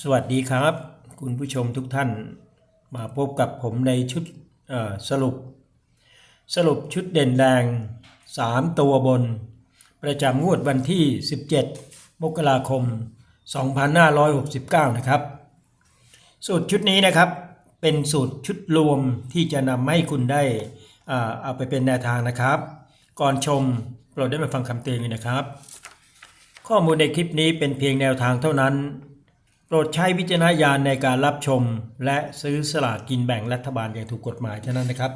สวัสดีครับ คุณผู้ชมทุกท่านมาพบกับผมในชุดสรุป สรุปชุดเด่นแดง 3 ตัวบน ประจำงวดวันที่ 17 มกราคม 2569 นะครับ สูตรชุดนี้นะครับเป็นสูตรชุดรวมที่จะนำให้คุณได้อ่าเอาไปเป็นแนวทางนะครับ ก่อนชมโปรดได้มาฟังคำเตือนนนะครับ ข้อมูลในคลิปนี้เป็นเพียงแนวทางเท่านั้น รดใช้วิจารณญาณในการรับชม และซื้อสลากกินแบ่งรัฐบาลอย่างถูกกฎหมายเท่านั้นนะครับ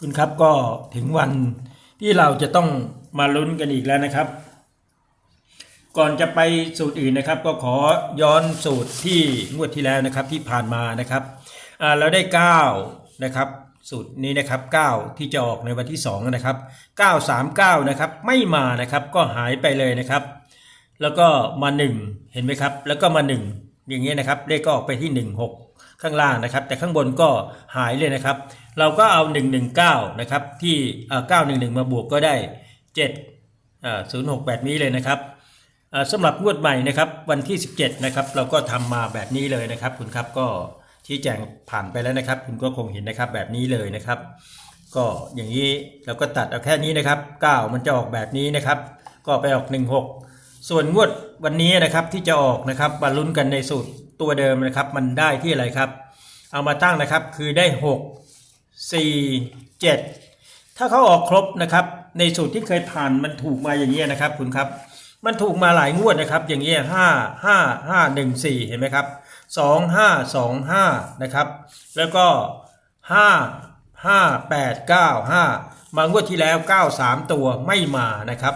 คุณครับก็ถึงวันที่เราจะต้องมาลุ้นกันอีกแล้วนะครับ ก่อนจะไปสูตรอื่นนะครับ ก็ขอย้อนสูตรที่งวดที่แล้วนะครับที่ผ่านมานะครับเราได้ 9 นะครับ สูตรนี้นะครับ 9 ที่จะออกในวันที่ 2 นะครับ 939 นะครับไม่มานะครับก็หายไปเลยนะครับ แล้วก็มา 1 เห็นไหมครับ แล้วก็มา 1 อย่างเงี้ยนะครับเลขก็ออกไปที่ 16 ข้างล่างนะครับ แต่ข้างบนก็หายเลยนะครับ เราก็เอา 119 นะครับ ที่เอ่อ911 มาบวกก็ได้7อ่า06แบบนี้เลยนะครับอ่าสำหรับงวดใหม่นะครับวันที่ 17 นะครับ เราก็ทำมาแบบนี้เลยนะครับคุณครับก็ชี้แจงผ่านไปแล้วนะครับ คุณก็คงเห็นนะครับแบบนี้เลยนะครับ ก็อย่างนี้เราก็ตัดเอาแค่นี้นะครับ 9 มันจะออกแบบนี้นะครับ ก็ไปออก 16 ส่วนงวดวันนี้นะครับที่จะออกนะครับมาลุ้นกันในสูตรตัวเดิมนะครับ มันได้ที่อะไรครับ เอามาตั้งนะครับคือได้ 6 4 7 ถ้าเขาออกครบนะครับ ในสูตรที่เคยผ่านมันถูกมาอย่างนี้ยนะครับคุณครับ มันถูกมาหลายงวดนะครับ อย่างเงี้ยห้าห้าห้าหนึ่งสี่เห็นไหมครับสองห้าสองห้านะครับ แล้วก็ห้าห้าแปดเก้าห้ามางวดที่แล้วเก้าสามตัวไม่มานะครับ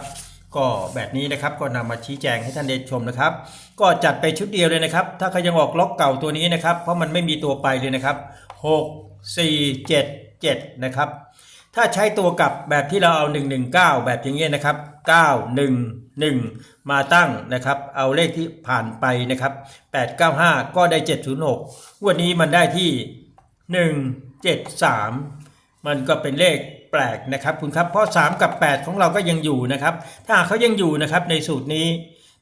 ก็แบบนี้นะครับก็นำมาชี้แจงให้ท่านได้ชมนะครับ ก็จัดไปชุดเดียวเลยนะครับ ถ้าเขายังออกล็อกเก่าตัวนี้นะครับ เพราะมันไม่มีตัวไปเลยนะครับหกสี่เจ็ดเจ็ดนะครับถ้าใช้ตัวกลับแบบที่เราเอา 119 แบบอย่างเงี้ยนะครับ911 มาตั้งนะครับเอาเลขที่ผ่านไปนะครับ 895 ก็ได้ 706 วันนี้มันได้ที่ 173 มันก็เป็นเลข ปลกนะครับคุณครับเพราะ 3 กับ 8 ของเราก็ยังอยู่นะครับ ถ้าเขายังอยู่นะครับในสูตรนี้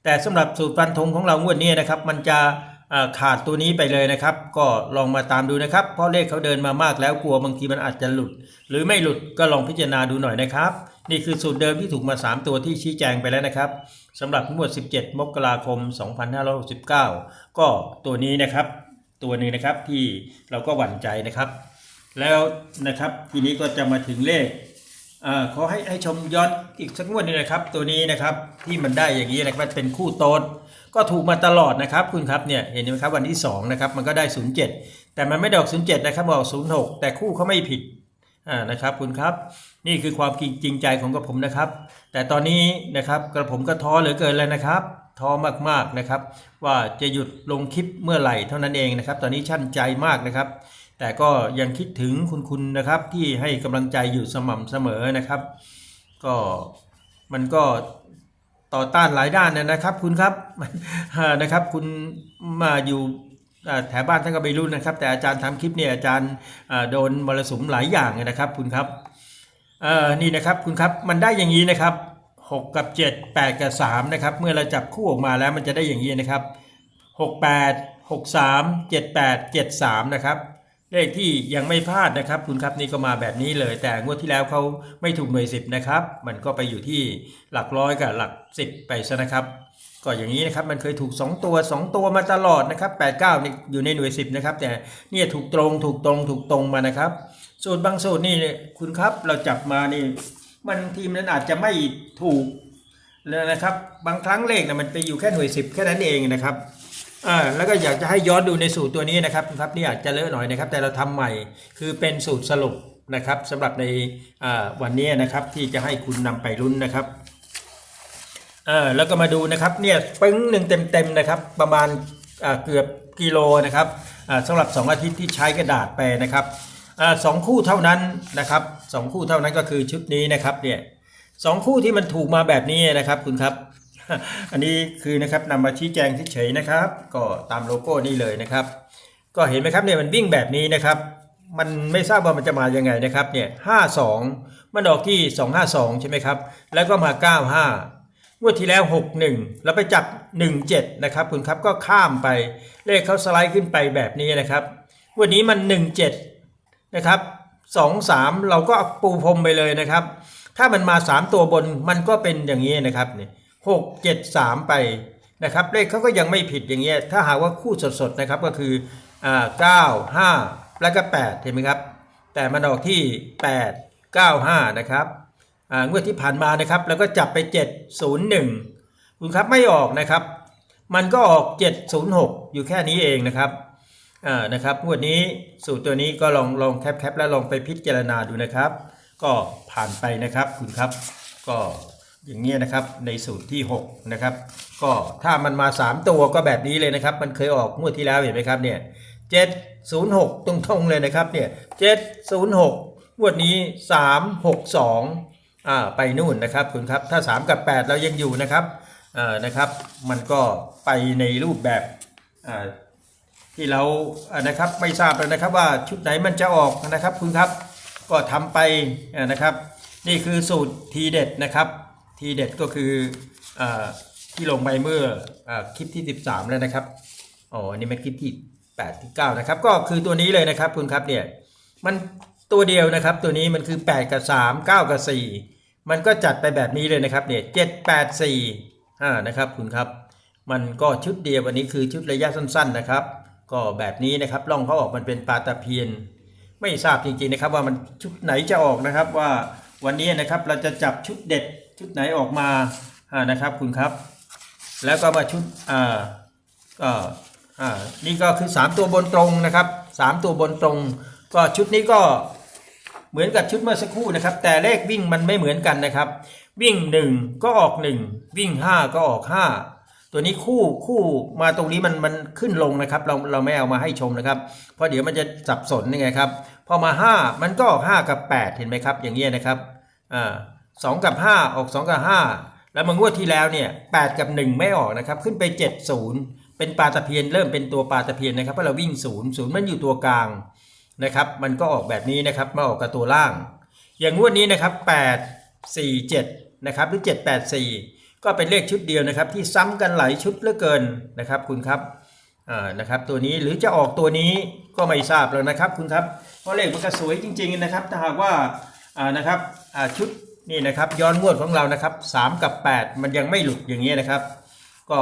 แต่สำหรับสูตรฟันธงของเรางวดนี้นะครับ มันจะขาดตัวนี้ไปเลยนะครับ ก็ลองมาตามดูนะครับ เพราะเลขเขาเดินมามากแล้วกลัวบางทีมันอาจจะหลุด หรือไม่หลุดก็ลองพิจารณาดูหน่อยนะครับ นี่คือสูตรเดิมที่ถูกมา 3 ตัวที่ชี้แจงไปแล้วนะครับสำหรับงวด 17 มกราคม 2569 ก็ตัวนี้นะครับ ตัวหนึงนะครับที่เราก็หวั่นใจนะครับ แล้วนะครับทีนี้ก็จะมาถึงเลขอขอให้ให้ชมย้อนอีกสักงวดหนึงนะครับ ตัวนี้นะครับที่มันได้อย่างนี้นะครับเป็นคู่โต๊ดก็ถูกมาตลอดนะครับคุณครับเนี่ยเห็นไหมครับวันที่2นะครับมันก็ได้ 07 แต่มันไม่ดออก 07 นะครับออก 06 แต่คู่เขาไม่ผิดอ่านะครับคุณครับนี่คือความจริงใจของกระผมนะครับ แต่ตอนนี้นะครับกระผมก็ท้อเหลือเกินแล้วนะครับท้อมากๆนะครับ ว่าจะหยุดลงคลิปเมื่อไหร่เท่านั้นเองนะครับ ตอนนี้ชั่นใจมากนะครับ แต่ก็ยังคิดถึงคุณคุณนะครับที่ให้กำลังใจอยู่สม่ำเสมอนะครับ ก็มันก็ต่อต้านหลายด้านนะครับคุณครับนะครับคุณมาอยู่แถวบ้านท่านก็ไม่รู้นะครับ แต่อาจารย์ทำคลิปเนี่ยอาจารย์โดนมรสุมหลายอย่างนะครับ คุณครับนี่นะครับคุณครับมันได้อย่างนี้นะครับ 6 กับ 7 8 กับ3นะครับเมื่อเราจับคู่ออกมาแล้วมันจะได้อย่างนี้นะครับ 68 63 78 73นะครับ เลขที่ยังไม่พลาดนะครับ คุณครับนี่ก็มาแบบนี้เลย แต่งวดที่แล้วเขาไม่ถูกหน่วยสิบนะครับ มันก็ไปอยู่ที่หลักร้อยกับหลักสิบไปซะนะครับ ก็อย่างนี้นะครับมันเคยถูก 2 ตัว 2 ตัวมาตลอดนะครับ8 9นี่อยู่ในหน่วยสิบนะครับแต่เนี่ยถูกตรงถูกตรงถูกตรงมานะครับ สูตรบางสูตรนี่คุณครับเราจับมานี่มันทีมนั้นอาจจะไม่ถูกเลยนะครับ บางครั้งเลขนะมันไปอยู่แค่หน่วยสิบแค่นั้นเองนะครับ อ่าแล้วก็อยากจะให้ย้อนดูในสูตรตัวนี้นะครับครับนี่อาจจะเลอะหน่อยนะครับ แต่เราทำใหม่คือเป็นสูตรสรุปนะครับสำหรับในวันนี้นะครับที่จะให้คุณนำไปรุ่นนะครับอ่าแล้วก็มาดูนะครับเนี่ยปึ้งหนึ่งเต็มๆนะครับ ประมาณเกือบกิโลนะครับอ่าสำหรับ 2 อาทิตย์ที่ใช้กระดาษไปนะครับสองคู่เท่านั้นนะครับสองคู่เท่านั้นก็คือชุดนี้นะครับเนี่ยสองคู่ที่มันถูกมาแบบนี้นะครับคุณครับ อันนี้คือนะครับนำมาชี้แจงเฉยๆนะครับ ก็ตามโลโก้นี่เลยนะครับ ก็เห็นไหมครับเนี่ยมันวิ่งแบบนี้นะครับ มันไม่ทราบว่ามันจะมายังไงนะครับเนี่ยห้าสองมันออกที่สองห้าสองใช่ไหมครับ แล้วก็มาเก้าห้างวดที่แล้ว61แล้วไปจับ17นะครับคุณครับก็ข้ามไปเลขเขาสไลด์ขึ้นไปแบบนี้นะครับวันนี้มัน17นะครับ2 3เราก็ปูพรมไปเลยนะครับ ถ้ามันมา3ตัวบนมันก็เป็นอย่างนี้นะครับเนี่ย 6 7 3 ไปนะครับเลขเขาก็ยังไม่ผิดอย่างเงี้ยถ้าหากว่าคู่สดๆนะครับก็คืออ่า9 5 แล้วก็ 8 เห็นไหมครับ แต่มันออกที่ 8 9 5 นะครับอ่างวดที่ผ่านมานะครับแล้วก็จับไป 701คุณครับไม่ออกนะครับ มันก็ออก 706 อยู่แค่นี้เองนะครับอ่านะครับงวดนี้สูตรตัวนี้ก็ลองลองแคปแคปแล้วลองไปพิจารณาดูนะครับ ก็ผ่านไปนะครับคุณครับก็ อย่างนี้ยนะครับในสูตรที่ 6 นะครับ ก็ถ้ามันมา 3 ตัวก็แบบนี้เลยนะครับ มันเคยออกงวดที่แล้วเห็นไหมครับเนี่ย706ตรงๆเลยนะครับเนี่ย706งวดนี้362อ่าไปนู่นนะครับคุณครับถ้า 3 กับ 8 เรายังอยู่นะครับอ่านะครับ มันก็ไปในรูปแบบอ่าที่เรานะครับไม่ทราบเลยนะครับว่าชุดไหนมันจะออกนะครับคุณครับก็ทำไปนะครับ นี่คือสูตรทีเด็ดนะครับ ทีเด็ดก็คืออที่ลงไปเมื่ออคลิปที่ 13 แล้วนะครับอ๋ออันนี่เป็นคลิปที่8ที่9นะครับ ก็คือตัวนี้เลยนะครับคุณครับเนี่ยมันตัวเดียวนะครับ ตัวนี้มันคือ 8 กับ 3 9 กับ 4 มันก็จัดไปแบบนี้เลยนะครับเนี่ย7 8 4อ่านะครับคุณครับ มันก็ชุดเดียววันนี้คือชุดระยะสั้น ๆนะครับ ก็แบบนี้นะครับล่องเขาออกมันเป็นปลาตะเพียน ไม่ทราบจริงๆนะครับว่ามันชุดไหนจะออกนะครับว่าวันนี้นะครับเราจะจับชุดเด็ด ชุดไหนออกมานะครับคุณครับ แล้วก็มาชุดอ่าก็อ่านี่ก็คือ 3 ตัวบนตรงนะครับ 3 ตัวบนตรง ก็ชุดนี้ก็เหมือนกับชุดเมื่อสักครู่นะครับ แต่เลขวิ่งมันไม่เหมือนกันนะครับ วิ่ง 1 ก็ออก 1 วิ่ง 5 ก็ออก 5 ตัวนี้คู่คู่มาตรงนี้มันมันขึ้นลงนะครับ เราเราไม่เอามาให้ชมนะครับ เพราะเดี๋ยวมันจะสับสนยังไงครับพอมา 5 มันก็ออก 5 กับ 8 เห็นไหมครับ อย่างเงี้ยนะครับอ่า สองกับ 5 ออก 2 กับ 5 แล้วมางวดที่แล้วเนี่ย8กับ 1 ไม่ออกนะครับ ขึ้นไป 70 เป็นปลาตะเพียนเริ่มเป็นตัวปลาตะเพียนนะครับเพราะเราวิ่งศูนย์ศูนย์มันอยู่ตัวกลางนะครับ มันก็ออกแบบนี้นะครับมาออกกับตัวล่าง อย่างงวดนี้นะครับ 8 4 7 นะครับ หรือ 7 8 4 ก็เป็นเลขชุดเดียวนะครับ ที่ซ้ำกันหลายชุดเหลือเกินนะครับ คุณครับนะครับตัวนี้หรือจะออกตัวนี้ก็ไม่ทราบแล้วนะครับคุณครับเพราะเลขมันก็สวยจริง ๆนะครับ ถ้าหากว่านะครับชุด นี่นะครับย้อนงวดของเรานะครับ3กับ 8 มันยังไม่หลุดอย่างนี้ยนะครับ ก็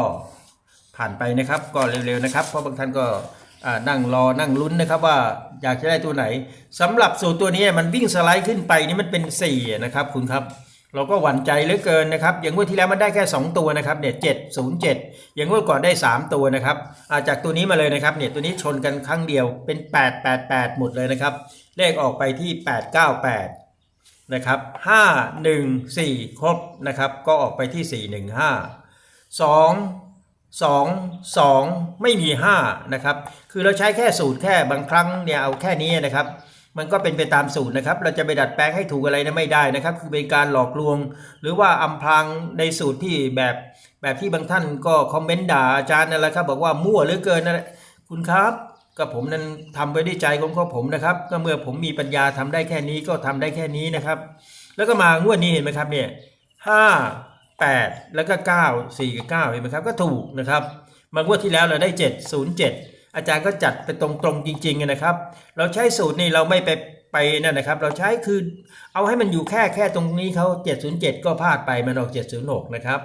ผ่านไปนะครับก็เร็วๆนะครับ เพราะบางท่านก็นั่งรอนั่งลุ้นนะครับว่าอยากจะได้ตัวไหนสำหรับสูตรตัวนี้มันวิ่งสไลด์ขึ้นไปนี่มันเป็น4นะครับคุณครับเราก็หวั่นใจเหลือเกินนะครับ อย่างงวดที่แล้วมันได้แค่ 2 ตัวนะครับเนี่ยเจ็ดศูนย์เจ็ดอย่างงวดก่อนได้ 3 ตัวนะครับอาจากตัวนี้มาเลยนะครับเนี่ยตัวนี้ชนกันครั้งเดียวเป็น 8 8 8 หมดเลยนะครับ เลขออกไปที่ 8 9 8 นะครับ5 1 4 ครบนะครับก็ออกไปที่ 4 1 5 2 2 2 ไม่มี 5 นะครับ คือเราใช้แค่สูตรแค่บางครั้งเนี่ยเอาแค่นี้นะครับ มันก็เป็นไปตามสูตรนะครับ เราจะไปดัดแปลงให้ถูกอะไรนะไม่ได้นะครับ คือเป็นการหลอกลวง หรือว่าอำพรางในสูตรที่แบบแบบที่บางท่านก็คอมเมนต์ด่าอาจารย์นั่นแหละครับ บอกว่ามั่วเหลือเกินนะคุณครับ ก็ผมนั้นทำไปด้วยใจของขอผมนะครับ ก็เมื่อผมมีปัญญาทำได้แค่นี้ก็ทำได้แค่นี้นะครับ แล้วก็มางวดนี้เห็นไหมครับเนี่ยห้าแปดแล้วก็เก้าสี่กับเก้าเห็นไหมครับก็ถูกนะครับมางวดที่แล้วเราได้เจ็ดศูนย์เจ็ดอาจารย์ก็จัดไปตรงๆจริงๆนะครับ เราใช้สูตรนี่เราไม่ไปไปนั่นนะครับ เราใช้คือเอาให้มันอยู่แค่แค่ตรงนี้เขา707 ก็พลาดไปมันออก 706 นะครับ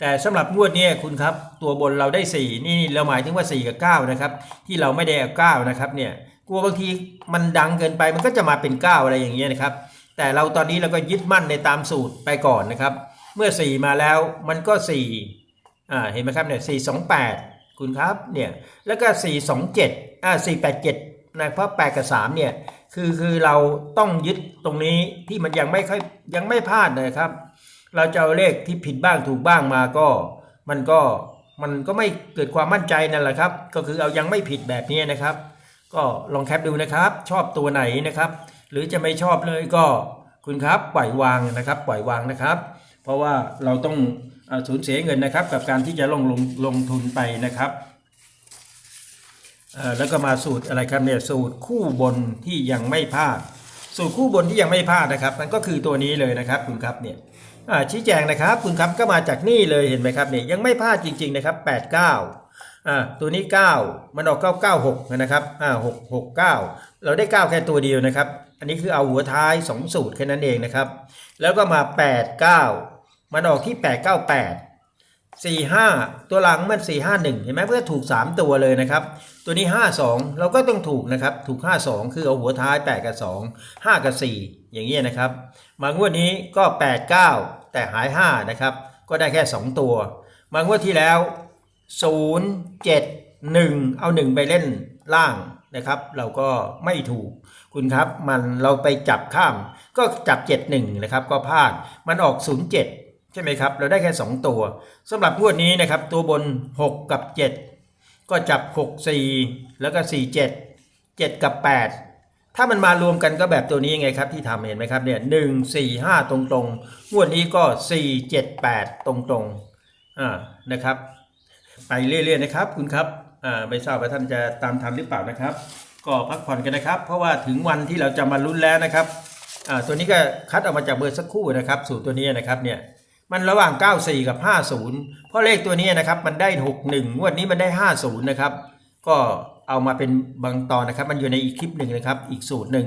แต่สำหรับงวดนี้คุณครับตัวบนเราได้ 4 นี่เราหมายถึงว่า 4 กับ 9 นะครับ ที่เราไม่ได้เอา9นะครับเนี่ยกลัวบางทีมันดังเกินไปมันก็จะมาเป็น 9 อะไรอย่างเงี้ยนะครับ แต่เราตอนนี้เราก็ยึดมั่นในตามสูตรไปก่อนนะครับ เมื่อ 4 มาแล้วมันก็4อ่าเห็นไหมครับเนี่ย428 คุณครับเนี่ยแล้วก็ 427อ่า487นะเพราะ8กับ3เนี่ยคือคือเราต้องยึดตรงนี้ที่มันยังไม่ค่อยยังไม่พลาดนะครับ เราจะเอาเลขที่ผิดบ้างถูกบ้างมาก็ มันก็มันก็ไม่เกิดความมั่นใจนั่นแหละครับ ก็คือเอายังไม่ผิดแบบนี้นะครับ ก็ลองแคปดูนะครับ ชอบตัวไหนนะครับ หรือจะไม่ชอบเลยก็คุณครับปล่อยวางนะครับ ปล่อยวางนะครับ เพราะว่าเราต้องอสูญเสียเงินนะครับ กับการที่จะลงลงลงทุนไปนะครับแล้วก็มาสูตรอะไรครับเนี่ยสูตรคู่บนที่ยังไม่พลาด สูตรคู่บนที่ยังไม่พลาดนะครับนั่นก็คือตัวนี้เลยนะครับคุณครับเนี่ย ชี้แจงนะครับ คุณครับก็มาจากนี่เลยเห็นไหมครับเนี่ยยังไม่พลาดจริง ๆ นะครับ 89อ่าตัวนี้ 9 มันออก 996 นะครับอ่า669 เราได้ 9 แค่ตัวเดียวนะครับ อันนี้คือเอาหัวท้าย 2 สูตรแค่นั้นเองนะครับ แล้วก็มา 89 มันออกที่ 898 45 ตัวหลังมัน 451 เห็นไหมเพื่อถูก 3 ตัวเลยนะครับ ตัวนี้ 52 เราก็ต้องถูกนะครับ ถูก 52 คือเอาหัวท้าย 8 กับ 2 5 กับ 4 อย่างเงี้ยนะครับ มางวดนี้ก็ 8 9 แต่หาย 5 นะครับ ก็ได้แค่ 2 ตัว มางวดที่แล้ว 0 7 1 เอา 1 ไปเล่นล่างนะครับ เราก็ไม่ถูก คุณครับมันเราไปจับข้าม ก็จับ 7 1 นะครับ ก็พลาดมันออก 0 7 ใช่ไหมครับ เราได้แค่ 2 ตัวสำหรับงวดนี้นะครับ ตัวบน 6 กับ 7 ก็จับ 6 4 แล้วก็ 4 7 7 กับ 8 ถ้ามันมารวมกันก็แบบตัวนี้ไงครับที่ทำเห็นไหมครับเนี่ยหนึ่งสี่ห้าตรงตรงงวดนี้ก็สี่เจ็ดแปดตรงตรงอ่านะครับ ไปเรื่อยๆนะครับคุณครับอ่าไม่ทราบว่าท่านจะตามทันหรือเปล่านะครับ ก็พักผ่อนกันนะครับ เพราะว่าถึงวันที่เราจะมาลุ้นแล้วนะครับอ่าตัวนี้ก็คัดออกมาจากเบอร์สักคู่นะครับสูตรตัวนี้นะครับเนี่ยมันระหว่าง 94 กับ 50 เพราะเลขตัวนี้นะครับมันได้ 61 งวดนี้มันได้ 50 นะครับ ก็ เอามาเป็นบางตอนนะครับ มันอยู่ในอีกคลิปหนึ่งนะครับ อีกสูตรหนึ่ง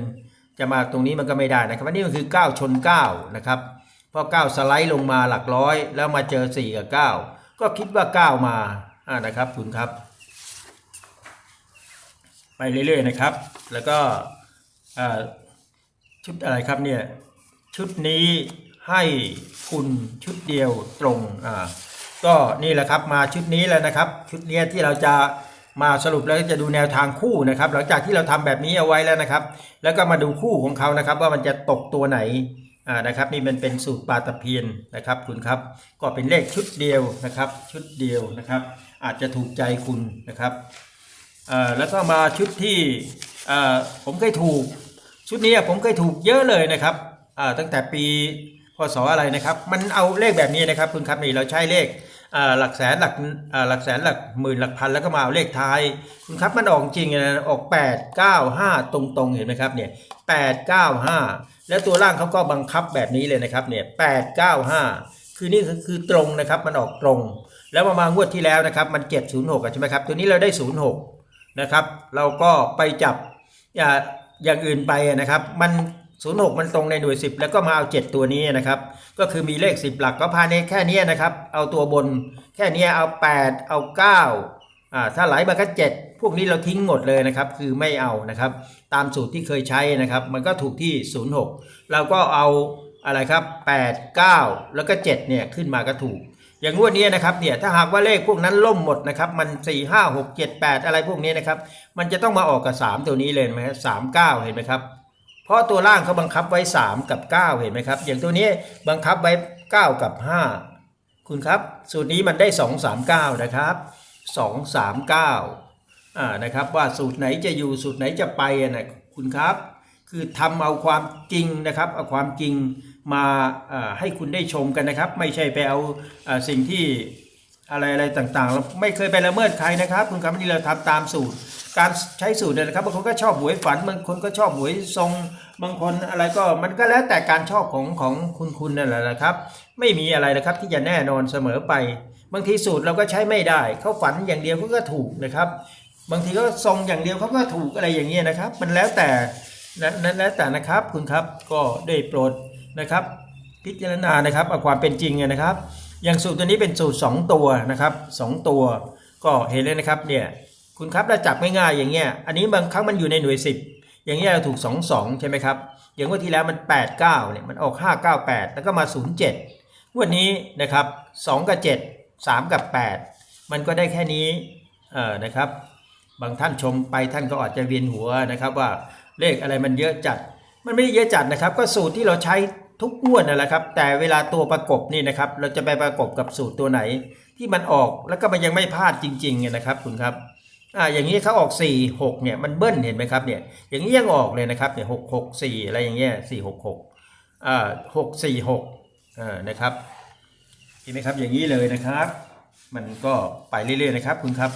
จะมาตรงนี้มันก็ไม่ได้นะครับอันนี้มันคือ 9 ชน 9 นะครับเพราะ9สไลด์ลงมาหลักร้อย แล้วมาเจอ 4 กับ 9 ก็คิดว่า 9 มาอ่านะครับคุณครับ ไปเรื่อยๆนะครับ แล้วก็ชุดอะไรครับเนี่ยชุดนี้ให้คุณชุดเดียวตรงอ่าก็นี่แหละครับมาชุดนี้แล้วนะครับ ชุดนี้ที่เราจะ มาสรุปแล้วจะดูแนวทางคู่นะครับ หลังจากที่เราทำแบบนี้เอาไว้แล้วนะครับ แล้วก็มาดูคู่ของเขานะครับ ว่ามันจะตกตัวไหนอ่านะครับ นี่มันเป็นสูตรปลาตะเพียนนะครับ คุณครับ ก็เป็นเลขชุดเดียวนะครับ ชุดเดียวนะครับ อาจจะถูกใจคุณนะครับอ่าแล้วก็มาชุดที่อ่าผมเคยถูก ชุดนี้ผมเคยถูกเยอะเลยนะครับอ่าตั้งแต่ปีพศอะไรนะครับ มันเอาเลขแบบนี้นะครับ คุณครับนี่เราใช้เลข หลักแสนหลักอ่าหลักแสนหลักหมื่นหลักพันแล้วก็มาเอาเลขท้ายคุณครับมันออกจริงนะออก 8 9 5 ตรงๆเห็นไหมครับเนี่ย8 9 5แล้วตัวล่างเขาก็บังคับแบบนี้เลยนะครับเนี่ย8 9 5คือนี่คือตรงนะครับมันออกตรง แล้วมามางวดที่แล้วนะครับมัน706อะใช่ไหมครับตัวนี้เราได้06นะครับ เราก็ไปจับอย่าอย่างอื่นไปนะครับ มัน 06 มันตรงในหน่วย 10 แล้วก็มาเอา 7 ตัวนี้นะครับ ก็คือมีเลข 10 หลักก็ภายในแค่นี้นะครับ เอาตัวบนแค่นี้เอา 8 เอา9อ่าถ้าไหลมาก็ 7 พวกนี้เราทิ้งหมดเลยนะครับ คือไม่เอานะครับ ตามสูตรที่เคยใช้นะครับ มันก็ถูกที่ 06 เราก็เอาอะไรครับ 8 9 แล้วก็ 7 เนี่ยขึ้นมาก็ถูก อย่างงวดนี้นะครับเนี่ยถ้าหากว่าเลขพวกนั้นล่มหมดนะครับ มัน 4 5 6 7 8 อะไรพวกนี้นะครับ มันจะต้องมาออกกับ 3 ตัวนี้เลยไหมสามเก้าเห็นไหมครับ ราะตัวล่างเขาบังคับไว้ 3 กับ 9 เห็นไหมครับ อย่างตัวนี้บังคับไว้ 9 กับ 5 คุณครับ สูตรนี้มันได้ 2 3 9 นะครับ 2 3 9อ่านะครับว่าสูตรไหนจะอยู่สูตรไหนจะไปนะคุณครับ คือทำเอาความจริงนะครับเอาความจริงมาให้คุณได้ชมกันนะครับ ไม่ใช่ไปเอาสิ่งที่ อะไรอะไรต่างๆเราไม่เคยไปละเมิดใครนะครับคุณครับนี่เราทำตามสูตร การใช้สูตรเนี่ยนะครับบางคนก็ชอบหวยฝันบางคนก็ชอบหวยทรงบางคนอะไรก็มันก็แล้วแต่การชอบของของคุณคุณนั่นแหละนะครับ ไม่มีอะไรนะครับที่จะแน่นอนเสมอไป บางทีสูตรเราก็ใช้ไม่ได้เขาฝันอย่างเดียวเขาก็ถูกนะครับ บางทีก็ทรงอย่างเดียวเขาก็ถูกอะไรอย่างเงี้ยนะครับ มันแล้วแต่นั้นนั้นแล้วแต่นะครับคุณครับก็ได้โปรดนะครับ พิจารณานะครับเอาความเป็นจริงนะครับ อย่างสูตรตัวนี้เป็นสูตร 2 ตัวนะครับสองตัว ก็เห็นเลยนะครับเนี่ยคุณครับเราจับง่ายๆอย่างเงี้ยอันนี้บางครั้งมันอยู่ในหน่วย 10 อย่างเงี้ยเราถูก 2 2 ใช่ไหมครับอย่างงวดที่แล้วมัน 8 9เนี่ยมันออก 5 9 8 แล้วก็มา 0 7งวดนี้นะครับ2กับ 7 3 กับ 8 มันก็ได้แค่นี้เออนะครับบางท่านชมไปท่านก็อาจจะเวียนหัวนะครับว่าเลขอะไรมันเยอะจัด มันไม่ได้เยอะจัดนะครับ ก็สูตรที่เราใช้ ทุกงวดนั่นแหละครับ แต่เวลาตัวประกบนี่นะครับ เราจะไปประกบกับสูตรตัวไหน ที่มันออกแล้วก็มันยังไม่พลาดจริงๆเนี่ยนะครับคุณครับอ่าอย่างนี้เขาออก 4 6เนี่ยมันเบิ้ลเห็นไหมครับเนี่ยอย่างนี้ยังออกเลยนะครับเนี่ยหกหกสี่อะไรอย่างเงี้ยสี่หกหกอ่าหกสี่หกอ่านะครับเห็นไหมครับอย่างนี้เลยนะครับ มันก็ไปเรื่อยๆนะครับคุณครับ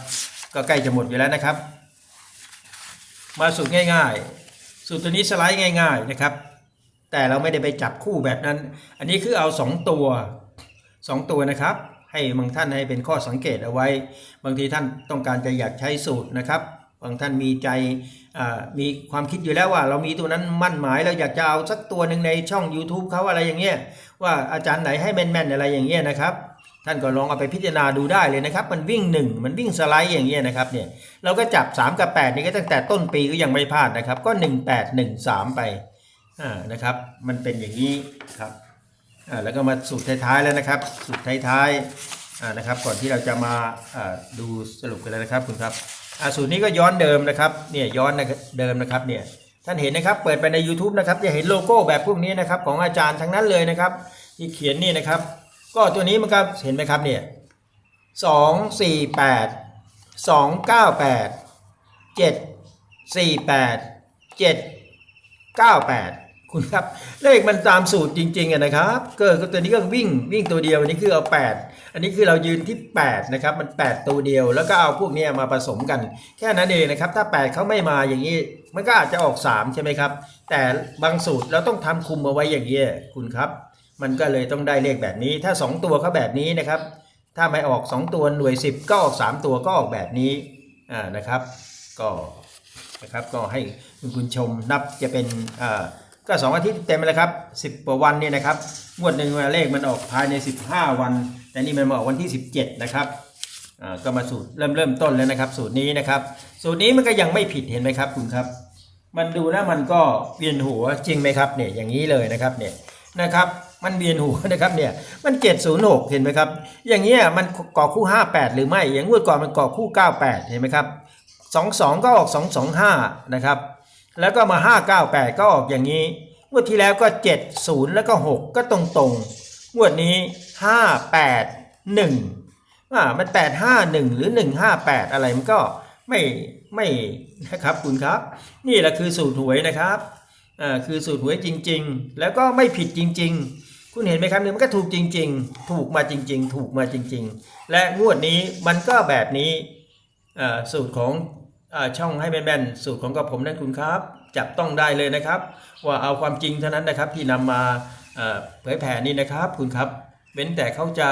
ก็ใกล้จะหมดอยู่แล้วนะครับ มาสูตรง่าย ๆ สูตรตัวนี้สไลด์ง่าย ๆนะครับ แต่เราไม่ได้ไปจับคู่แบบนั้น อันนี้คือเอาสองตัวสองตัวนะครับ ให้บางท่านให้เป็นข้อสังเกตเอาไว้ บางทีท่านต้องการจะอยากใช้สูตรนะครับ บางท่านมีใจมีความคิดอยู่แล้วว่า เรามีตัวนั้นมั่นหมายเราอยากจะเอาสักตัวหนึ่งในช่อง YouTube เขาอะไรอย่างเงี้ยว่าอาจารย์ไหนให้แม่นๆอะไรอย่างเงี้ยนะครับท่านก็ลองเอาไปพิจารณาดูได้เลยนะครับ มันวิ่งหนึ่งมันวิ่งสไลด์อย่างเงี้ยนะครับเนี่ยเราก็จับ 3 กับ 8 นี่ก็ตั้งแต่ต้นปีก็ยังไม่พลาดนะครับ ก็ 1 8 1 3 ไป อ่านะครับ มันเป็นอย่างนี้ครับอ่าแล้วก็มาสูตรท้ายๆแล้วนะครับ สูตรท้ายๆอ่านะครับ ก่อนที่เราจะมาอ่าดูสรุปกันเลยนะครับคุณครับอ่าสูตรนี้ก็ย้อนเดิมนะครับเนี่ยย้อนนะครับเดิมนะครับเนี่ยท่านเห็นนะครับเปิดไปใน YouTube นะครับจะเห็นโลโก้แบบพวกนี้นะครับของอาจารย์ทั้งนั้นเลยนะครับ ที่เขียนนี่นะครับ ก็ตัวนี้มันก็เห็นไหมครับเนี่ยสองสี่แปดสองเก้าแปดเจ็ดสี่แปดเจ็ดเก้าแปด คุณครับ เลขมันตามสูตรจริงๆนะครับกิดตัวนี้ก็วิ่งวิ่งตัวเดียวอันนี้คือเอา 8 อันนี้คือเรายืนที่ 8 นะครับ มัน 8 ตัวเดียว แล้วก็เอาพวกนี้มาผสมกัน แค่นั้นเองนะครับ ถ้า 8เขาไม่มาอย่างนี้มันก็อาจจะออก 3 ใช่ไหมครับ แต่บางสูตรเราต้องทำคุมเอาไว้อย่างนี้ยคุณครับ มันก็เลยต้องได้เลขแบบนี้ ถ้า 2 ตัวเขาแบบนี้นะครับ ถ้าไม่ออก 2 ตัวหน่วย 10 ก็ออก 3 ตัวก็ออกแบบนี้อ่านะครับ ก็นะครับก็ให้คุณคุณชมนับจะเป็นอ่า ก็ 2 อาทิตย์เต็มเลยครับ 10กว่าวันเนี่ยนะครับงวดหนึ่งเลขมันออกภายใน 15 วัน แต่นี่มันมาออกวันที่ 17 นะครับก็มาสูตรเริ่มเริ่มต้นแล้วนะครับ สูตรนี้นะครับ สูตรนี้มันก็ยังไม่ผิดเห็นไหมครับคุณครับ มันดูนะมันก็เวียนหัวจริงไหมครับเนี่ยอย่างนี้เลยนะครับเนี่ยนะครับมันเวียนหัวนะครับเนี่ยมัน 706 เห็นไหมครับ อย่างเงี้ยมันก่อคู่ 58 หรือไม่อย่างงวดก่อนมันก่อคู่ 98 เห็นไหมครับ 22 ก็ออก 225 นะครับ แล้วก็มา 598 ก็ออกอย่างนี้ งวดที่แล้วก็ 70 แล้วก็ 6 ก็ตรงๆงวดนี้ 581อ่ามัน 851 หรือ 158 อะไรมันก็ไม่ไม่นะครับคุณครับ นี่แหละคือสูตรหวยนะครับอ่าคือสูตรหวยจริง ๆ แล้วก็ไม่ผิดจริง ๆ คุณเห็นไหมครับเนี่ยมันก็ถูกจริง ๆ ถูกมาจริง ๆ ถูกมาจริง ๆ และงวดนี้มันก็แบบนี้อ่าสูตรของ ช่องให้แม่นๆสูตรของกับผมนั่นคุณครับ จับต้องได้เลยนะครับ ว่าเอาความจริงเท่านั้นนะครับที่นำมาเอ่อเผยแผ่นี่นะครับคุณครับเว้นแต่เขาจะ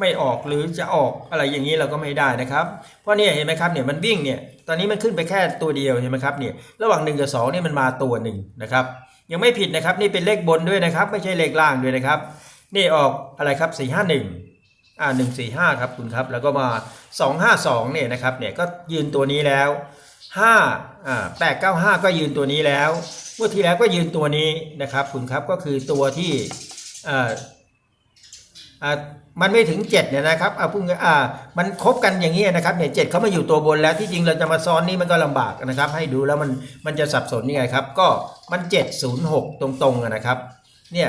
ไม่ออกหรือจะออกอะไรอย่างนี้เราก็ไม่ได้นะครับ เพราะเนี่ยเห็นไหมครับเนี่ยมันวิ่งเนี่ยตอนนี้มันขึ้นไปแค่ตัวเดียวเห็นไหมครับเนี่ยระหว่าง1กับ2เนี่ยมันมาตัวหนึ่งนะครับยังไม่ผิดนะครับนี่เป็นเลขบนด้วยนะครับ ไม่ใช่เลขล่างด้วยนะครับ นี่ออกอะไรครับ451 อ่า145ครับคุณครับ แล้วก็มา252เนี่ยนะครับเนี่ยก็ยืนตัวนี้แล้ว5อ่า895ก็ยืนตัวนี้แล้วเมื่อที่แล้วก็ยืนตัวนี้นะครับคุณครับก็คือตัวที่อ่าอ่ามันไม่ถึง 7เนี่ยนะครับเอาพูดง่ายอ่ามันครบกันอย่างนี้นะครับเนี่ยเจ็ดเขามาอยู่ตัวบนแล้วที่จริงเราจะมาซ้อนนี่มันก็ลำบากนะครับ ให้ดูแล้วมันมันจะสับสนยังไงครับ ก็มัน 706 ตรงๆนะครับเนี่ย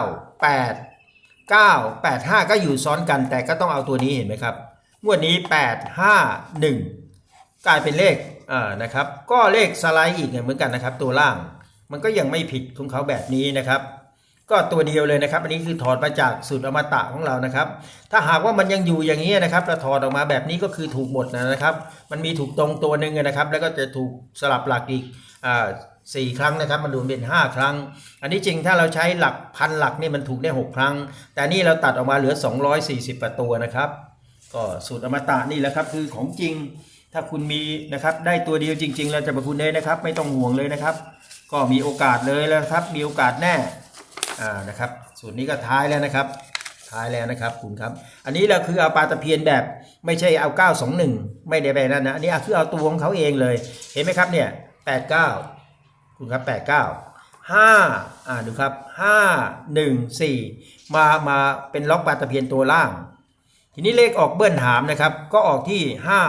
9 8 9 8 5 ก็อยู่ซ้อนกัน แต่ก็ต้องเอาตัวนี้เห็นไหมครับงวดนี้ 8 5 1 กลายเป็นเลขอ่านะครับ ก็เลขสไลด์อีกเหมือนกันนะครับ ตัวล่างมันก็ยังไม่ผิดของเขาแบบนี้นะครับ ก็ตัวเดียวเลยนะครับ อันนี้คือถอดมาจากสูตรอมตะของเรานะครับ ถ้าหากว่ามันยังอยู่อย่างนี้นะครับเราถอดออกมาแบบนี้ก็คือถูกหมดนะครับ มันมีถูกตรงตัวหนึ่งนะครับ แล้วก็จะถูกสลับหลักอีกอ่า สี่ครั้งนะครับ มันรวมเป็น5 ครั้ง อันนี้จริงถ้าเราใช้หลักพันหลักนี่มันถูกได้ 6 ครั้ง แต่นี่เราตัดออกมาเหลือ 240ประตัวนะครับ ก็สูตรอมตะนี่แหละครับคือของจริง ถ้าคุณมีนะครับได้ตัวเดียวจริง ๆ แล้วจะประคุณได้นะครับ ไม่ต้องห่วงเลยนะครับ ก็มีโอกาสเลยแล้วครับ มีโอกาสแน่อ่านะครับ สูตรนี้ก็ท้ายแล้วนะครับ ท้ายแล้วนะครับคุณครับ อันนี้เราคือเอาปลาตะเพียนแบบไม่ใช่เอา 921 ไม่ได้ไปนั่นนะอันนี้คือเอาตัวของเขาเองเลย เห็นไหมครับเนี่ย89 คุณครับ89 5อ่าดูครับ5 1 4มามาเป็นล็อกปลาตะเพียนตัวล่าง ทีนี้เลขออกเบิ้ลหามนะครับ ก็ออกที่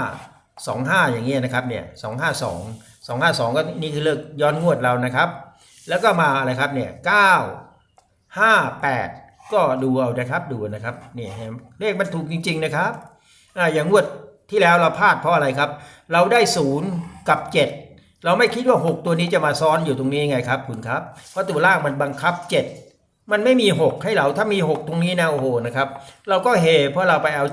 5 2 5อย่างเงี้ยนะครับเนี่ย2 5 2 2 5 2ก็นี่คือเลขย้อนงวดเรานะครับ แล้วก็มาอะไรครับเนี่ย9 5 8ก็ดูเอานะครับดูนะครับนี่เห็นเลขมันถูกจริง ๆนะครับอ่าอย่างงวดที่แล้วเราพลาดเพราะอะไรครับ เราได้0กับ7 เราไม่คิดว่า 6 ตัวนี้จะมาซ้อนอยู่ตรงนี้ไงครับ คุณครับ เพราะตัวล่างมันบังคับ 7 มันไม่มี 6 ให้เราถ้ามี 6 ตรงนี้นะโอ้โหนะครับ เราก็เฮเพราะเราไปเอา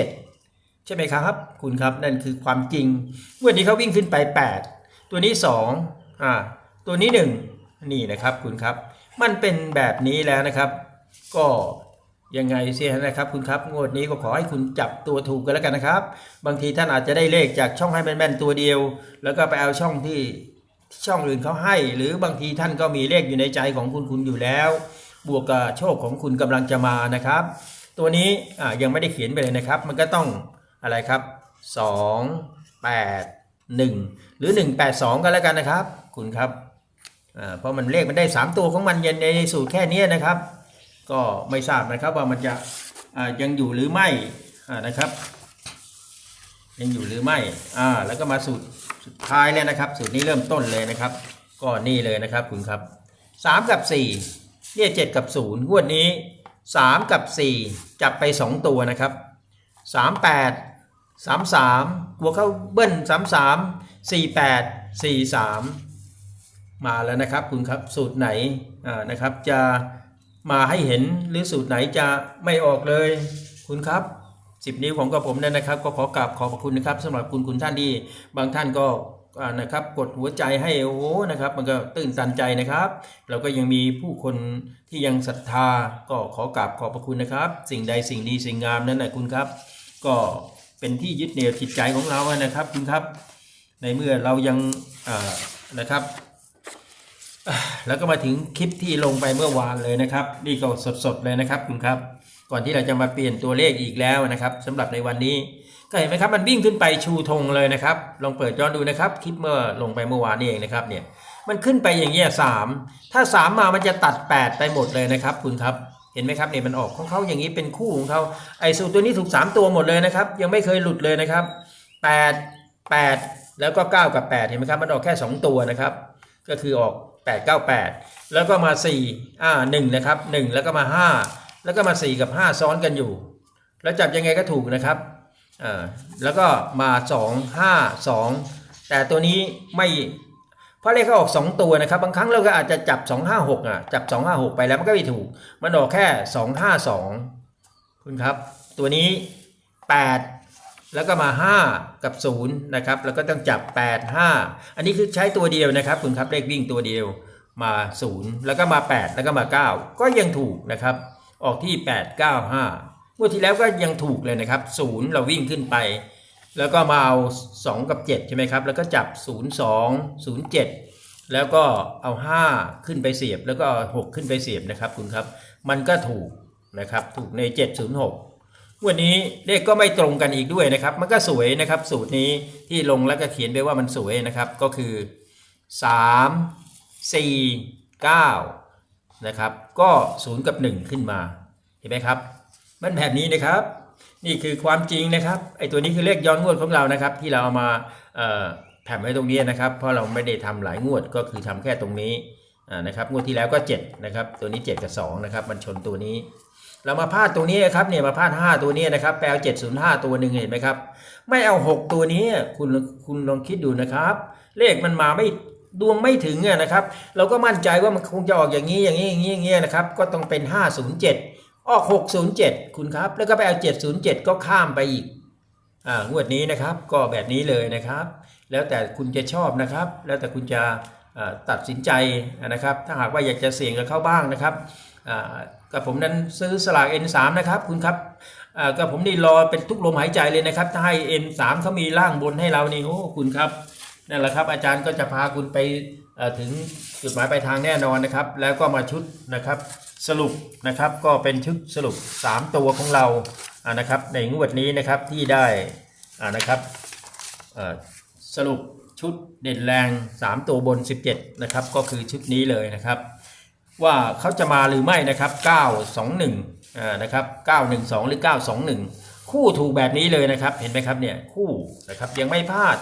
707 ใช่ไหมครับ คุณครับนั่นคือความจริงวันนี้เขาวิ่งขึ้นไป 8 ตัวนี้ 2 อ่า ตัวนี้ 1 นี่นะครับ คุณครับ มันเป็นแบบนี้แล้วนะครับ ก็ ยังไงเสียนะครับคุณครับ งวดนี้ก็ขอให้คุณจับตัวถูกกันแล้วกันนะครับ บางทีท่านอาจจะได้เลขจากช่องให้แม่นๆตัวเดียว แล้วก็ไปเอาช่องที่ช่องอื่นเขาให้ หรือบางทีท่านก็มีเลขอยู่ในใจของคุณคุณอยู่แล้ว บวกกับโชคของคุณกำลังจะมานะครับ ตัวนี้อ่ายังไม่ได้เขียนไปเลยนะครับ มันก็ต้องอะไรครับ 2 8 1 หรือ 182 กันแล้วกันนะครับ คุณครับเพราะมันเลขมันได้ 3 ตัวของมันเย็นในสูตรแค่นี้นะครับ ก็ไม่ทราบนะครับว่ามันจะยังอยู่หรือไม่นะครับ ยังอยู่หรือไม่อ่าแล้วก็มาสูตรสุดท้ายแล้วนะครับ สูตรนี้เริ่มต้นเลยนะครับ ก็นี่เลยนะครับคุณครับ 3 กับ 4เนี่ย7กับ 0 งวดนี้ 3 กับ 4 จับไป 2 ตัวนะครับ 38 33บวกเข้าเบิ้ล33 48 43 มาแล้วนะครับคุณครับสูตรไหนอ่านะครับจะ มาให้เห็นหรือสูตรไหนจะไม่ออกเลย คุณครับ10นิ้วของกับผมเนี่ยนะครับ ก็ขอกราบขอบพระคุณนะครับสำหรับคุณคุณท่านที่บางท่านก็นะครับกดหัวใจให้โอ้โหนะครับ มันก็ตื่นตันใจนะครับ เราก็ยังมีผู้คนที่ยังศรัทธาก็ขอกราบขอบพระคุณนะครับ สิ่งใดสิ่งดีสิ่งงามนั้นนะคุณครับ ก็เป็นที่ยึดเหนี่ยวจิตใจของเราอะนะครับ คุณครับ ในเมื่อเรายังนะครับ แล้วก็มาถึงคลิปที่ลงไปเมื่อวานเลยนะครับนี่ก็สดๆเลยนะครับคุณครับ ก่อนที่เราจะมาเปลี่ยนตัวเลขอีกแล้วนะครับสำหรับในวันนี้ ก็เห็นไหมครับมันวิ่งขึ้นไปชูธงเลยนะครับ ลองเปิดย้อนดูนะครับ คลิปเมื่อลงไปเมื่อวานนี่เองนะครับเนี่ยมันขึ้นไปอย่างเงี้ยสามถ้าสามมามันจะตัด8ไปหมดเลยนะครับ คุณครับเห็นไหมครับเนี่ยมันออกของเขาอย่างนี้เป็นคู่ของเขาไอ้สูตรตัวนี้ถูก3ตัวหมดเลยนะครับ ยังไม่เคยหลุดเลยนะครับ8 8แล้วก็9กับ8เห็นไหมครับมันออกแค่2ตัวนะครับ ก็คือออก 8 9 8 แล้วก็มา4อ่า1นะครับ1 แล้วก็มา 5 แล้วก็มา 4 กับ 5 ซ้อนกันอยู่ แล้วจับยังไงก็ถูกนะครับอ่าแล้วก็มา 2 5 2 แต่ตัวนี้ไม่เพราะเลขเขาออก 2 ตัวนะครับ บางครั้งเราก็อาจจะจับ 2 5 6อะจับ 2 5 6 ไปแล้วมันก็ไม่ถูก มันออกแค่ 2 5 2 คุณครับ ตัวนี้ 8 แล้วก็มา 5 กับ 0 นะครับ แล้วก็ต้องจับ 8 5 อันนี้คือใช้ตัวเดียวนะครับ คุณครับเลขวิ่งตัวเดียวมา 0 แล้วก็มา 8 แล้วก็มา 9 ก็ยังถูกนะครับ ออกที่ 8 9 5งวดที่แล้วก็ยังถูกเลยนะครับ 0 เราวิ่งขึ้นไป แล้วก็มาเอา 2 กับ 7 ใช่ไหมครับ แล้วก็จับ 0 2 0 7 แล้วก็เอา 5 ขึ้นไปเสียบ แล้วก็เอา6ขึ้นไปเสียบนะครับคุณครับ มันก็ถูกนะครับ ถูกใน 706 วันนี้เลขก็ไม่ตรงกันอีกด้วยนะครับ มันก็สวยนะครับ สูตรนี้ที่ลงแล้วก็เขียนไปว่ามันสวยนะครับ ก็คือ 3 4 9นะครับ ก็ 0 กับ 1 ขึ้นมา เห็นไหมครับ มันแบบนี้นะครับ นี่คือความจริงนะครับ ไอ้ตัวนี้คือเลขย้อนงวดของเรานะครับ ที่เราเอามาแผ่ไว้ตรงนี้นะครับ เพราะเราไม่ได้ทำหลายงวด ก็คือทำแค่ตรงนี้นะครับ งวดที่แล้วก็ 7 นะครับ ตัวนี้ 7 กับ 2 นะครับ มันชนตัวนี้ เรามาพาดตัวนี้ครับเนี่ยมาพาด5ตัวนี้นะครับแปลเจ็ดศูนย์ห้าตัวหนึ่งเห็นไหมครับ ไม่เอา6ตัวนี้คุณคุณลองคิดดูนะครับ เลขมันมาไม่ดวงไม่ถึงอะนะครับ เราก็มั่นใจว่ามันคงจะออกอย่างนี้อย่างนี้อย่างนี้อย่างนี้นะครับ ก็ต้องเป็น 507 ออก 607 คุณครับ แล้วก็ไปเอา 707 ก็ข้ามไปอีกอ่างวดนี้นะครับ ก็แบบนี้เลยนะครับ แล้วแต่คุณจะชอบนะครับ แล้วแต่คุณจะตัดสินใจนะครับ ถ้าหากว่าอยากจะเสี่ยงกับเขาบ้างนะครับอ่า กับผมนั้นซื้อสลาก N3 นะครับคุณครับกับผมนี่รอเป็นทุกลมหายใจเลยนะครับ ถ้าให้ N3 เขามีร่างบนให้เรานี่โอ้คุณครับนั่นแหละครับอาจารย์ก็จะพาคุณไปถึงจุดหมายปลายทางแน่นอนนะครับ แล้วก็มาชุดนะครับสรุปนะครับก็เป็นชุดสรุป 3 ตัวของเรานะครับในงวดนี้นะครับที่ได้นะครับสรุปชุดเด่นแรง 3 ตัวบน 17 นะครับ ก็คือชุดนี้เลยนะครับ ว่าเขาจะมาหรือไม่นะครับ 921อ่านะครับ912 หรือ 921 คู่ถูกแบบนี้เลยนะครับเห็นไหมครับเนี่ยคู่นะครับยังไม่พลาด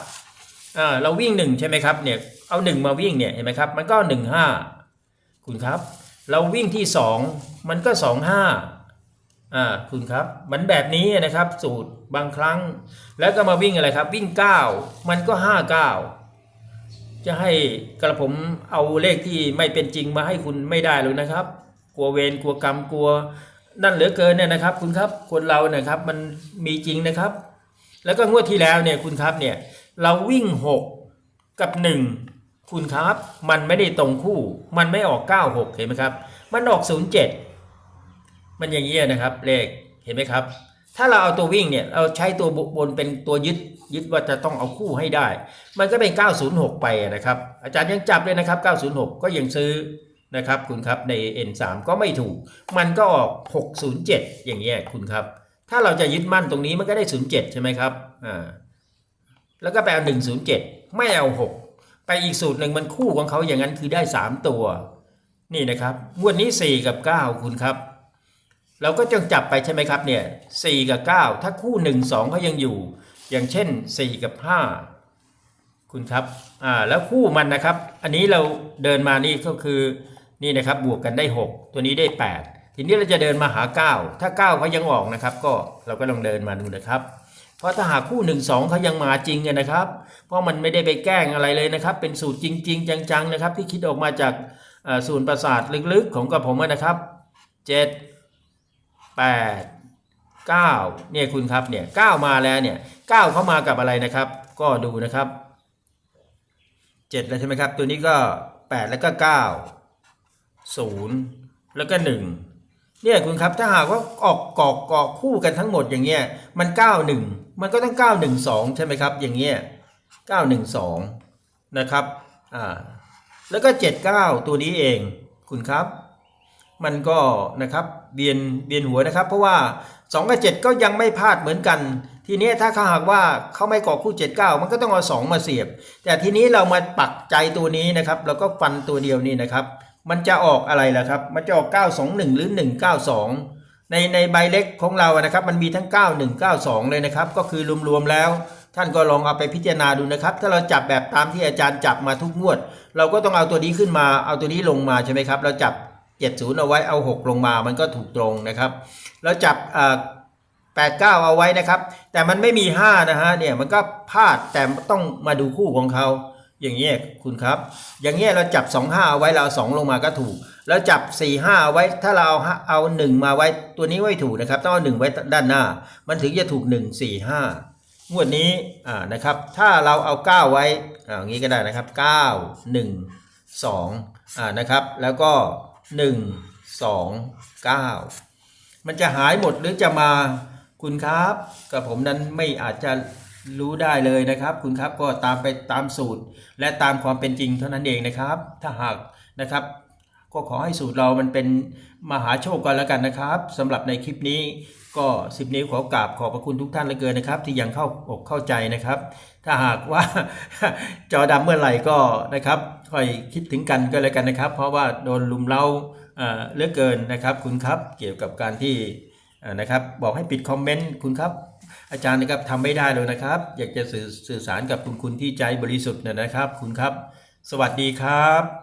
อ่าเราวิ่ง1ใช่ไหมครับเนี่ยเอา1มาวิ่งเนี่ยเห็นไหมครับมันก็15คุณครับ เราวิ่งที่2มันก็25อ่าคุณครับมันแบบนี้นะครับสูตรบางครั้ง แล้วก็มาวิ่งอะไรครับ วิ่ง 9 มันก็ 59 จะให้กระผมเอาเลขที่ไม่เป็นจริงมาให้คุณไม่ได้หรอกนะครับ กลัวเวรกลัวกรรมกลัว นั่นเหลือเกินเนี่ยนะครับ คุณครับคนเราเนี่ยครับมันมีจริงนะครับ แล้วก็งวดที่แล้วเนี่ยคุณครับเนี่ยเราวิ่ง6กับ1คุณครับมันไม่ได้ตรงคู่ มันไม่ออก96เห็นไหมครับ มันออก07มันอย่างนี้ยนะครับเลขเห็นไหมครับ ถ้าเราเอาตัววิ่งเนี่ยเราใช้ตัวบนเป็นตัวยึด ยึดว่าจะต้องเอาคู่ให้ได้ มันก็เป็น 906 ไปนะครับ อาจารย์ยังจับเลยนะครับ 906 ก็ยังซื้อนะครับคุณครับใน N3 ก็ไม่ถูก มันก็ออก 607 อย่างเงี้ยคุณครับ ถ้าเราจะยึดมั่นตรงนี้มันก็ได้ 07 ใช่ไหมครับอ่าแล้วก็ไปเอา107 ไม่เอา 6 ไปอีกสูตรหนึ่งมันคู่ของเขาอย่างนั้นคือได้ 3 ตัว นี่นะครับงวดนี้ 4 กับ 9 คุณครับ เราก็จงจับไปใช่ไหมครับเนี่ย4กับ 9 ถ้าคู่ 1 2เขายังอยู่ อย่างเช่น 4 กับ 5 คุณครับอ่าแล้วคู่มันนะครับ อันนี้เราเดินมานี่ก็คือนี่นะครับบวกกันได้ 6 ตัวนี้ได้ 8 ทีนี้เราจะเดินมาหา 9 ถ้า 9เขายังออกนะครับ ก็เราก็ลองเดินมาดูนะครับเพราะถ้าหากคู่1 2เขายังมาจริงเนี่ยนะครับ เพราะมันไม่ได้ไปแกล้งอะไรเลยนะครับ เป็นสูตรจริง ๆ จังๆนะครับ ที่คิดออกมาจากอ่าศูนย์ประสาทลึกๆของกับผมนะครับ 7 8 9เนี่ยคุณครับเนี่ย9มาแล้วเนี่ย9เข้ามากับอะไรนะครับ ก็ดูนะครับ 7 แล้วใช่ไหมครับ ตัวนี้ก็ 8 แล้วก็ 9 0 แล้วก็ 1 เนี่ยคุณครับถ้าหากว่าออกกอกกอกคู่กันทั้งหมดอย่างเงี้ยมัน 91 มันก็ต้อง 912 ใช่ไหมครับ อย่างเงี้ย912 นะครับอ่าแล้วก็ 79 ตัวนี้เองคุณครับ มันก็นะครับเบียนเบียนหัวนะครับ เพราะว่า 2 กับ 7 ก็ยังไม่พลาดเหมือนกัน ทีนี้ถ้าเขาหากว่าเขาไม่ก่อคู่ 79 มันก็ต้องเอา 2 มาเสียบ แต่ทีนี้เรามาปักใจตัวนี้นะครับเราก็ฟันตัวเดียวนี่นะครับ มันจะออกอะไรล่ะครับ มันจะออก 921 หรือ 192 ในในใบเล็กของเรานะครับ มันมีทั้ง 9192 เลยนะครับ ก็คือรวมๆแล้วท่านก็ลองเอาไปพิจารณาดูนะครับ ถ้าเราจับแบบตามที่อาจารย์จับมาทุกงวด เราก็ต้องเอาตัวนี้ขึ้นมาเอาตัวนี้ลงมาใช่ไหมครับ เราจับ 70 เอาไว้เอา 6 ลงมามันก็ถูกตรงนะครับแล้วจับ89 เอาไว้นะครับ แต่มันไม่มี 5 นะฮะเนี่ยมันก็พลาดแต่ต้องมาดูคู่ของเขาอย่างเงี้ยคุณครับ อย่างเงี้ยเราจับ 2 5 เอาไว้เราเอา2ลงมาก็ถูก แล้วจับ 4 5 เอาไว้ถ้าเราเอาห้าเอา 1 มาไว้ตัวนี้ไม่ถูกนะครับ ต้องเอา 1 ไว้ด้านหน้า มันถึงจะถูก 1 4 5 งวดนี้อ่านะครับ ถ้าเราเอา 9 ไว้อ่าอย่างนี้ก็ได้นะครับ 9 1 2อ่านะครับ แล้วก็ หนึ่งสองเก้ามันจะหายหมดหรือจะมาคุณครับกับผมนั้นไม่อาจจะรู้ได้เลยนะครับ คุณครับก็ตามไปตามสูตร และตามความเป็นจริงเท่านั้นเองนะครับ ถ้าหากนะครับ ก็ขอให้สูตรเรามันเป็นมหาโชคกันแล้วกันนะครับสำหรับในคลิปนี้ก็สิบนิ้วขอกราบขอบพระคุณทุกท่านเหลือเกินนะครับ ที่ยังเข้าอกเข้าใจนะครับ ถ้าหากว่าจอดำเมื่อไหร่ก็นะครับค่อยคิดถึงกันก็แล้วกันนะครับ เพราะว่าโดนลุมเล้าเอ่อเหลือเกินนะครับ คุณครับเกี่ยวกับการที่นะครับบอกให้ปิดคอมเมนต์คุณครับ อาจารย์นะครับทำไม่ได้เลยนะครับ อยากจะสื่อสื่อสารกับคุณคุณที่ใจบริสุทธิ์นะนะครับ คุณครับ สวัสดีครับ